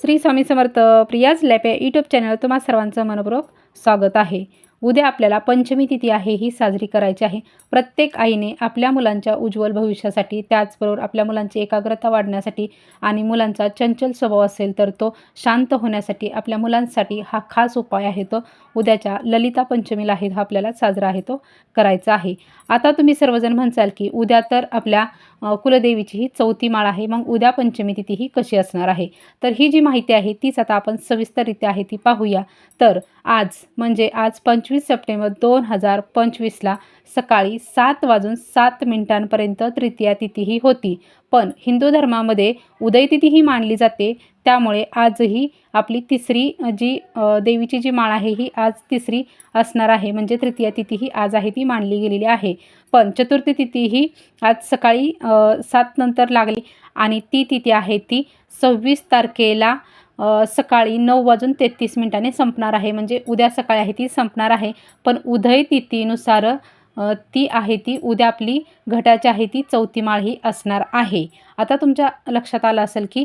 श्री स्वामी समर्थ प्रियाज लॅपे YouTube channel तुम्हा सर्वांचं मनपूर्वक स्वागत आहे. उद्या आपल्याला पंचमी तिथी आहे ही साजरी करायची आहे. प्रत्येक आईने आपल्या मुलांच्या उज्ज्वल भविष्यासाठी त्याचबरोबर आपल्या मुलांची एकाग्रता वाढण्यासाठी आणि मुलांचा चंचल स्वभाव असेल तर तो शांत होण्यासाठी आपल्या मुलांसाठी हा खास उपाय आहे तो. उद्याच्या ललिता पंचमीला आहे हा आपल्याला साजरा आहे तो करायचा आहे. आता तुम्ही सर्वजण म्हणसाल की उद्या तर आपल्या कुलदेवीची ही चौथी माळ आहे मग उद्या पंचमी तिथी ही कशी असणार आहे? तर ही जी माहिती आहे तीच आता आपण सविस्तररित्या आहे ती पाहूया. तर आज म्हणजे आज पंच पंचवीस सप्टेंबर दोन हजार पंचवीसला सकाळी सात वाजून सात मिनिटांपर्यंत तृतीया तिथी ही होती. पण हिंदू धर्मामध्ये उदय तिथी ही मानली जाते. त्यामुळे आजही आपली तिसरी जी देवीची जी माळ आहे ही आज तिसरी असणार आहे. म्हणजे तृतीया तिथी ही आज आहे ती मानली गेलेली आहे. पण चतुर्थी तिथी ही आज सकाळी सात नंतर लागली आणि ती तिथी आहे ती सव्वीस तारखेला सकाळी नऊ वाजून तेहतीस मिनिटांनी संपणार आहे. म्हणजे उद्या सकाळी आहे ती संपणार आहे. पण उदय तिथीनुसार ती आहे ती उद्या आपली घटाची आहे ती चौथी माळ ही असणार आहे. आता तुमच्या लक्षात आलं असेल की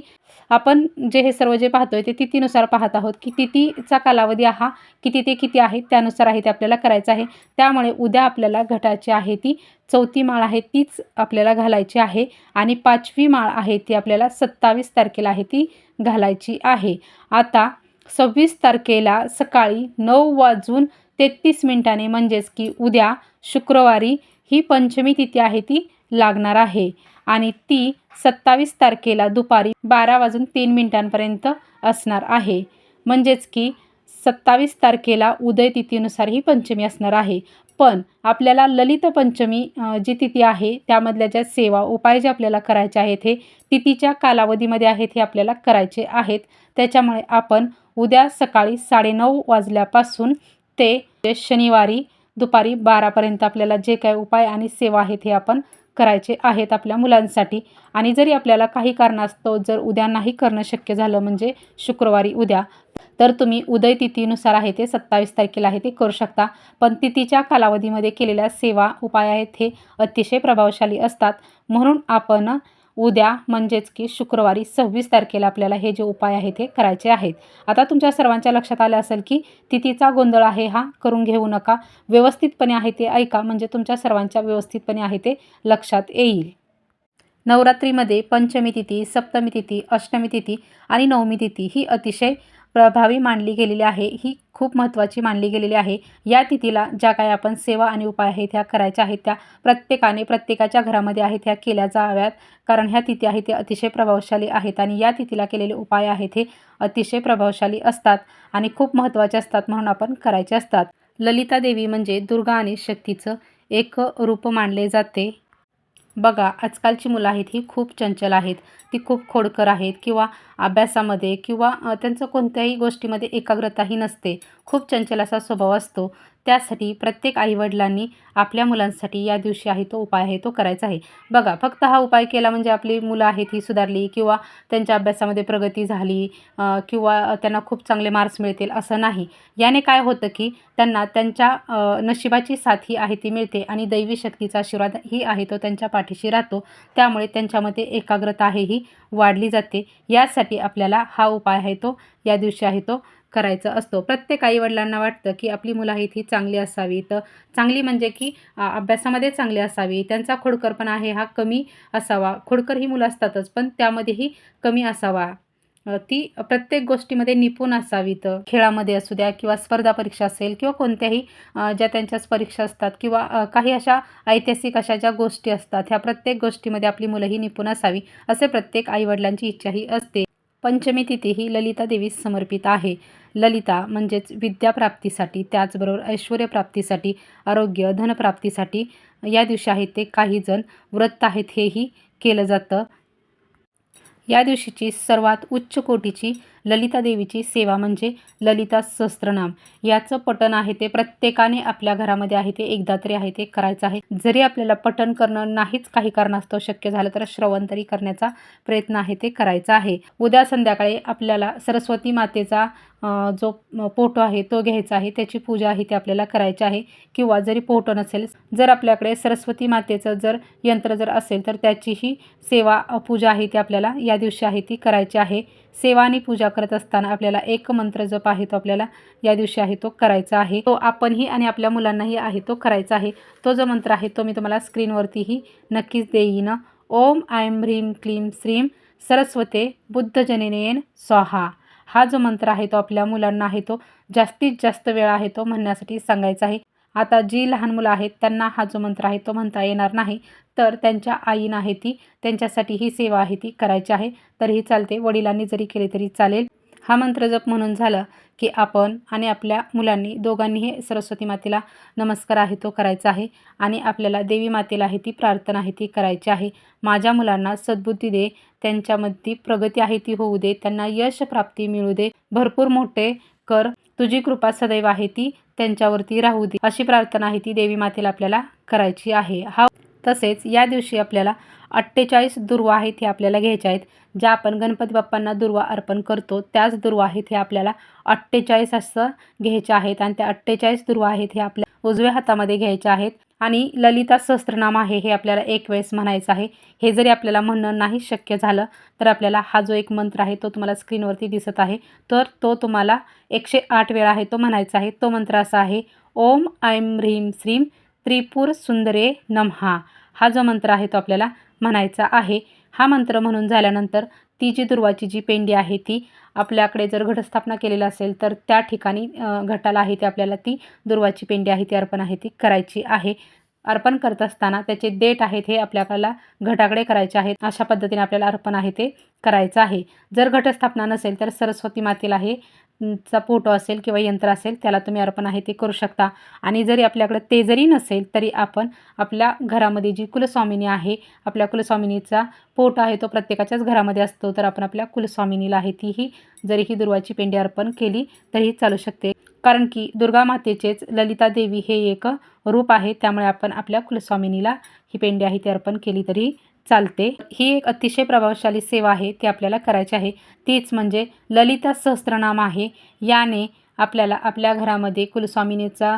आपण जे हे सर्व जे पाहतोय ते तिथीनुसार पाहत आहोत की तिथीचा कालावधी हा किती ते किती आहे त्यानुसार आहे ते आपल्याला करायचं आहे. त्यामुळे उद्या आपल्याला घटाची आहे ती चौथी माळ आहे तीच आपल्याला घालायची आहे आणि पाचवी माळ आहे ती आपल्याला सत्तावीस तारखेला आहे ती घालायची आहे. आता सव्वीस तारखेला सकाळी नऊ वाजून तेहतीस मिनिटांनी म्हणजेच की उद्या शुक्रवारी ही पंचमी तिथी आहे ती लागणार आहे. आणि ती सत्तावीस तारखेला दुपारी बारा वाजून तीन मिनिटांपर्यंत असणार आहे. म्हणजेच की सत्तावीस तारखेला उदय तिथीनुसार ही पंचमी असणार आहे. पण आपल्याला ललित पंचमी जी तिथी आहे त्यामधल्या ज्या सेवा उपाय जे आपल्याला करायचे आहेत हे तिथीच्या कालावधीमध्ये आहेत हे आपल्याला करायचे आहेत. त्याच्यामुळे आपण उद्या सकाळी साडेनऊ वाजल्यापासून ते शनिवारी दुपारी बारापर्यंत आपल्याला जे काय उपाय आणि सेवा आहेत हे आपण करायचे आहेत आपल्या मुलांसाठी. आणि जरी आपल्याला काही कारणास्तव जर उद्या नाही करणं शक्य झालं म्हणजे शुक्रवारी उद्या तर तुम्ही उदय तिथीनुसार आहे ते सत्तावीस तारखेला आहे ते करू शकता. पण तिथीच्या कालावधीमध्ये केलेल्या सेवा उपाय आहेत हे अतिशय प्रभावशाली असतात. म्हणून आपण उद्या म्हणजेच की शुक्रवारी सव्वीस तारखेला आपल्याला हे जे उपाय आहेत हे करायचे आहेत. आता तुमच्या सर्वांच्या लक्षात आलं असेल की तिथीचा गोंधळ आहे हा करून घेऊ नका. व्यवस्थितपणे आहे ते ऐका म्हणजे तुमच्या सर्वांच्या व्यवस्थितपणे आहे ते लक्षात येईल. नवरात्रीमध्ये पंचमी तिथी सप्तमी तिथी अष्टमी तिथी आणि नवमी तिथी ही अतिशय प्रभावी मानली गेलेली आहे. ही खूप महत्त्वाची मानली गेलेली आहे. या तिथीला ज्या काही आपण सेवा आणि उपाय आहेत ह्या करायच्या आहेत त्या प्रत्येकाने प्रत्येकाच्या घरामध्ये आहेत ह्या केल्या जाव्यात. कारण ह्या तिथी आहेत ते अतिशय प्रभावशाली आहेत आणि या तिथीला केलेले उपाय आहेत हे अतिशय प्रभावशाली असतात आणि खूप महत्त्वाचे असतात म्हणून आपण करायचे असतात. ललिता देवी म्हणजे दुर्गा आणि शक्तीचं एक रूप मानले जाते. बघा आजकालची मुलं आहेत ही खूप चंचल आहेत. ती खूप खोडकर आहेत किंवा अभ्यासामध्ये किंवा त्यांचं कोणत्याही गोष्टीमध्ये एकाग्रताही नसते. खूप चंचल असा स्वभाव असतो. त्यासाठी प्रत्येक आईवडिलांनी आपल्या मुलांसाठी या दिवशी आहे तो उपाय आहे तो करायचा आहे. बघा फक्त हा उपाय केला म्हणजे आपली मुलं आहेत ही सुधारली किंवा त्यांच्या अभ्यासामध्ये प्रगती झाली किंवा त्यांना खूप चांगले मार्क्स मिळतील असं नाही. याने काय होतं की त्यांना त्यांच्या नशिबाची साथ ही आहे ती मिळते आणि दैवी शक्तीचा आशीर्वाद ही आहे तो त्यांच्या पाठीशी राहतो. त्यामुळे त्यांच्यामध्ये एकाग्रता आहे ही वाढली जाते. यासाठी आपल्याला हा उपाय आहे तो या दिवशी आहे तो करायचा असतो. प्रत्येक आईवडिलांना वाटतं की आपली मुलं आहेत ही चांगली असावी. तर चांगली म्हणजे की अभ्यासामध्ये चांगली असावी. त्यांचा खोडकरपणा आहे हा कमी असावा. खोडकर ही मुलं असतातच पण त्यामध्येही कमी असावा. ती प्रत्येक गोष्टीमध्ये निपुण असावीत खेळामध्ये असू द्या किंवा स्पर्धा परीक्षा असेल किंवा कोणत्याही ज्या त्यांच्याच परीक्षा असतात किंवा काही अशा ऐतिहासिक अशा ज्या गोष्टी असतात ह्या प्रत्येक गोष्टीमध्ये आपली मुलं ही निपुण असावी असे प्रत्येक आईवडिलांची इच्छाही असते. पंचमी तिथी ही ललिता देवीस समर्पित आहे. ललिता म्हणजेच विद्याप्राप्तीसाठी त्याचबरोबर ऐश्वर्यप्राप्तीसाठी आरोग्य धनप्राप्तीसाठी या दिवशी आहेत ते. काही जण व्रत आहेत हेही केलं जातं. या दिवशीची सर्वात उच्च कोटीची ललिता देवीची सेवा म्हणजे ललिता सहस्त्रनाम. याचं पठण आहे ते प्रत्येकाने आपल्या घरामध्ये आहे ते एकदा तरी आहे ते करायचं आहे. जरी आपल्याला पठण करणं नाहीच काही कारणास्तव शक्य झालं तर श्रवण तरी करण्याचा प्रयत्न आहे ते करायचा आहे. उद्या संध्याकाळी आपल्याला सरस्वती मातेचा जो फोटो आहे तो घ्यायचा आहे. त्याची पूजा आहे ती आपल्याला करायची आहे. किंवा जरी फोटो नसेल जर आपल्याकडे सरस्वती मातेचं जर यंत्र जर असेल तर त्याचीही सेवा पूजा आहे ती आपल्याला या दिवशी आहे ती करायची आहे. सेवा आणि पूजा करत असताना आपल्याला एक मंत्र जप आहे तो आपल्याला या दिवशी आहे तो करायचा आहे. तो आपणही आणि आपल्या मुलांनाही आहे तो करायचा आहे. तो जो मंत्र आहे तो मी तुम्हाला स्क्रीनवरतीही नक्कीच देईन. ओम आयम ह्रीम क्लीम श्रीम सरस्वते बुद्धजननेन स्वाहा. हा जो मंत्र आहे तो आपल्या मुलांना आहे तो जास्तीत जास्त वेळ आहे तो म्हणण्यासाठी सांगायचा आहे. आता जी लहान मुलं आहेत त्यांना हा जो मंत्र आहे तो म्हणता येणार नाही. तर त्यांच्या आईनं आहे ती त्यांच्यासाठी ही सेवा आहे ती करायची आहे. तरीही चालते वडिलांनी जरी केले तरी चालेल. हा मंत्र जप म्हणून झाला की आपण आणि आपल्या मुलांनी दोघांनीही सरस्वती मातेला नमस्कार आहे तो करायचा आहे आणि आपल्याला देवी मातेला आहे ती प्रार्थना आहे ती करायची आहे. माझ्या मुलांना सद्बुद्धी दे त्यांच्यामध्ये प्रगती आहे ती होऊ दे त्यांना यश प्राप्ती मिळू दे. भरपूर मोठे कर तुझी कृपा सदैव आहे ती त्यांच्यावरती राहू दे. अशी प्रार्थना आहे ती देवी मातेला आपल्याला करायची आहे. हा तसेच या दिवशी आपल्याला अठ्ठेचाळीस दुर्वा आहेत हे आपल्याला घ्यायच्या आहेत. ज्या आपण गणपती बाप्पांना दुर्वा अर्पण करतो त्याच दुर्वा आहेत हे आपल्याला अठ्ठेचाळीस असं घ्यायच्या आहेत. आणि त्या अठ्ठेचाळीस दुर्वा आहेत हे आपल्या उजव्या हातामध्ये घ्यायच्या आहेत. आणि ललिता सहस्त्रनाम आहे हे आपल्याला एक वेळेस म्हणायचं आहे. हे जरी आपल्याला म्हणणं नाही शक्य झालं तर आपल्याला हा जो एक मंत्र आहे तो तुम्हाला स्क्रीनवरती दिसत आहे. तर तो तुम्हाला एकशे आठ वेळा आहे तो म्हणायचा आहे. तो मंत्र असा आहे ओम ऐं ह्रीं श्रीं त्रिपुर सुंदरे नमहा हा जो मंत्र आहे तो आपल्याला म्हणायचा आहे. हा मंत्र म्हणून झाल्यानंतर ती जी दुर्वाची जी पेंडी आहे ती आपल्याकडे जर घटस्थापना केलेला असेल तर त्या ठिकाणी घटाला आहे ते आपल्याला ती दुर्वाची पेंडी आहे ती अर्पण आहे ती करायची आहे. अर्पण करत असताना त्याचे देठ आहेत हे आपल्याला घटाकडे करायचे आहेत. अशा पद्धतीने आपल्याला अर्पण आहे ते करायचं आहे. जर घटस्थापना नसेल तर सरस्वती मातेला हे चा फोटो असेल किंवा यंत्र असेल त्याला तुम्ही अर्पण आहे ते करू शकता. आणि जरी आपल्याकडे ते जरी नसेल तरी आपण आपल्या घरामध्ये जी कुलस्वामिनी आहे आपल्या कुलस्वामिनीचा फोटो आहे तो प्रत्येकाच्याच घरामध्ये असतो तर आपण आपल्या कुलस्वामिनीला आहे तीही जरी ही दुर्वाची पेंडी अर्पण केली तरीही चालू शकते. कारण की दुर्गा मातेचेच ललिता देवी हे एक रूप आहे त्यामुळे आपण आपल्या कुलस्वामिनीला ही पेंडी आहे ती अर्पण केली तरी चालते. ही एक अतिशय प्रभावशाली सेवा आहे ती आपल्याला करायची आहे. तीच म्हणजे ललिता सहस्त्रनाम आहे. याने आपल्याला आपल्या घरामध्ये कुलस्वामिनीचा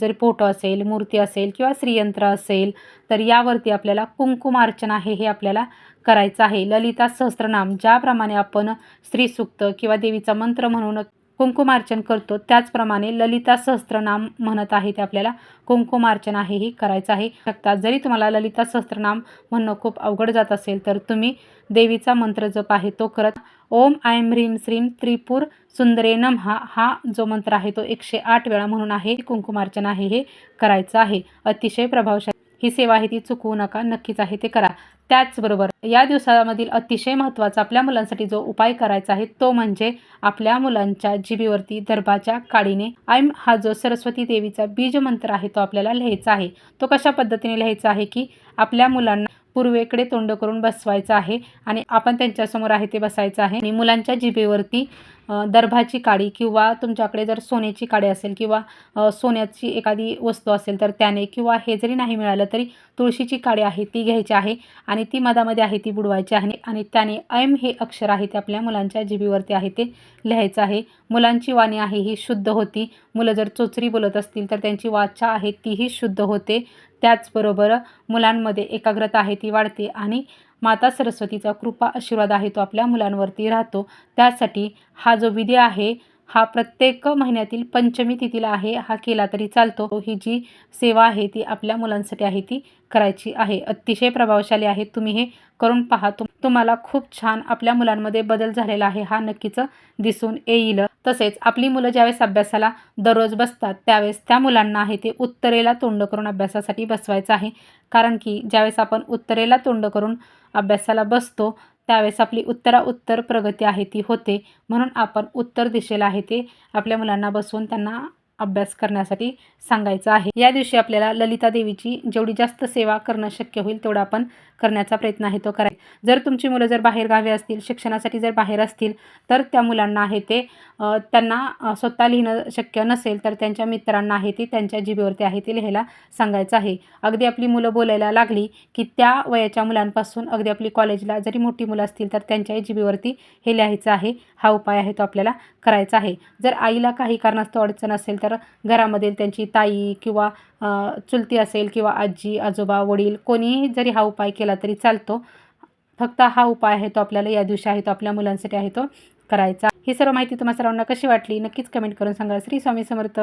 जर फोटो असेल मूर्ती असेल किंवा श्रीयंत्र असेल तर यावरती आपल्याला कुंकुमार्चन आहे हे आपल्याला करायचं आहे. ललिता सहस्त्रनाम ज्याप्रमाणे आपण स्त्रीसुक्त किंवा देवीचा मंत्र म्हणून कुंकुमार्चन करतो. त्याचप्रमाणे ललिता सहस्त्रनाम म्हणत आहे ते आपल्याला. कुंकुमार्चन आहे ही करायचं आहे. शकता जरी तुम्हाला ललिता सहस्त्रनाम म्हणणं खूप अवघड जात असेल तर तुम्ही देवीचा मंत्र जप आहे तो करत ओम आयम ह्रीम श्रीम त्रिपूर सुंदरे नम हा हा जो मंत्र आहे तो एकशे आठ वेळा म्हणून आहे. कुंकुमार्चन आहे हे करायचं आहे. अतिशय प्रभावशाली. ही सेवा आहे ती चुकवू नका नक्कीच आहे ते करा. त्याचबरोबर या दिवसामधील अतिशय महत्त्वाचा आपल्या मुलांसाठी जो उपाय करायचा आहे तो म्हणजे आपल्या मुलांच्या जिबीवरती दर्भाच्या काडीने ऐम हा जो सरस्वती देवीचा बीज मंत्र आहे तो आपल्याला लिहायचा आहे. तो कशा पद्धतीने लिहायचा आहे की आपल्या मुलांना पूर्वेकडे तोंड करून बसवायचं आहे आणि आपण त्यांच्यासमोर आहे ते बसायचं आहे आणि मुलांच्या जिभेवरती दर्भाची काडी किंवा तुमच्याकडे जर सोन्याची काडी असेल किंवा सोन्याची एखादी वस्तू असेल तर त्याने किंवा हे जरी नाही मिळालं तरी तुळशीची काडी आहे ती घ्यायची आहे आणि ती मधामध्ये आहे ती बुडवायची आहे आणि त्याने ऐम हे अक्षर आहे ते आपल्या मुलांच्या जिभेवरती आहे ते लिहायचं आहे. मुलांची वाणी आहे ही शुद्ध होती. मुलं जर चोचरी बोलत असतील तर त्यांची वाचा आहे तीही शुद्ध होते. त्याचबरोबर मुलांमध्ये एकाग्रता आहे ती वाढते आणि माता सरस्वतीचा कृपा आशीर्वाद आहे तो आपल्या मुलांवरती राहतो. त्यासाठी हा जो विधी आहे हा प्रत्येक महिन्यातील पंचमी तिथीला आहे हा केला तरी चालतो. ही जी सेवा आहे ती आपल्या मुलांसाठी आहे ती करायची आहे. अतिशय प्रभावशाली आहे. तुम्ही हे करून पहा. तुम्हाला खूप छान आपल्या मुलांमध्ये बदल झालेला आहे. हा नक्कीच दिसून येईल. तसेच आपली मुलं ज्यावेळेस अभ्यासाला दररोज बसतात त्यावेळेस त्या मुलांना आहे ते उत्तरेला तोंड करून अभ्यासासाठी बसवायचं आहे. कारण की ज्यावेळेस आपण उत्तरेला तोंड करून अभ्यासाला बसतो त्यावेळेस आपली उत्तरा उत्तर प्रगती आहे ती होते. म्हणून आपण उत्तर दिशेला आहे ते आपल्या मुलांना बसवून त्यांना अभ्यास करण्यासाठी सांगायचं आहे. या दिवशी आपल्याला ललिता देवीची जेवढी जास्त सेवा करणं शक्य होईल तेवढा आपण करण्याचा प्रयत्न आहे तो करायचा. जर तुमची मुलं जर बाहेर गावी असतील शिक्षणासाठी जर बाहेर असतील तर त्या मुलांना आहे ते त्यांना स्वतः लिहिणं शक्य नसेल तर त्यांच्या मित्रांना आहे ते त्यांच्या जिभेवरती आहे ते लिहायला सांगायचं आहे. अगदी आपली मुलं बोलायला लागली की त्या वयाच्या मुलांपासून अगदी आपली कॉलेजला जरी मोठी मुलं असतील तर त्यांच्याही जिभेवरती हे लिहायचं आहे. हा उपाय आहे तो आपल्याला करायचा आहे. जर आईला काही कारणास्तव अडचण असेल तर घरामधील त्यांची ताई किंवा चुलती असेल किंवा आजी आजोबा वडील कोणीही जरी हा उपाय केला तरी चालतो. फक्त हा उपाय आहे तो आपल्याला या दिवशी आहे तो आपल्या मुलांसाठी आहे तो करायचा. ही सर्व माहिती तुम्हाला सर्वांना कशी वाटली नक्कीच कमेंट करून सांगा. श्री स्वामी समर्थ.